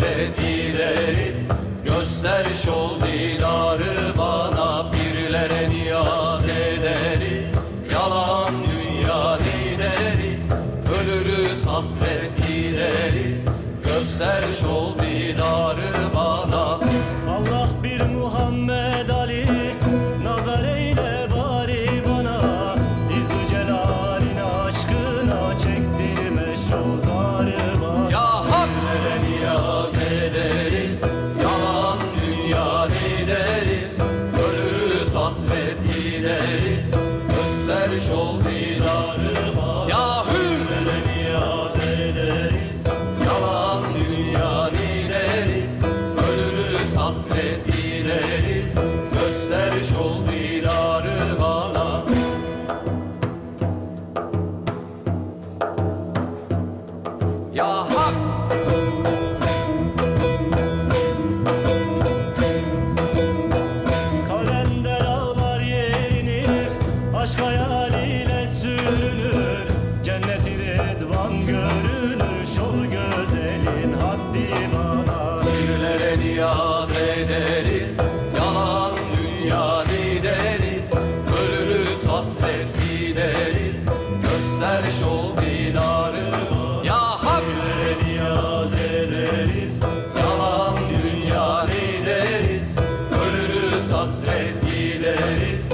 hasret gideriz Göster şol didarı bana birlere niyaz ederiz. Yalan dünya gideriz Ölürüz hasret gideriz. Göster şol didarı bana. Allah bir Muhammed ederiz. Yalan dünya Ölürüz hasret gideriz. Göster şol didarı bana. Ya hürlere niyaz ederiz. Yalan dünya gideriz. Ölürüz hasret gideriz. Göster şol didarı bana. Ya aşk hayaliyle sürünür. Cenneti redvan görünür Şov gözelin haddi bana. Kötülere niyaz ederiz Yalan dünya deriz Ölürüz hasret gideriz Göster şol didarı Ya hak! Kötülere niyaz ederiz Yalan dünya deriz Ölürüz hasret gideriz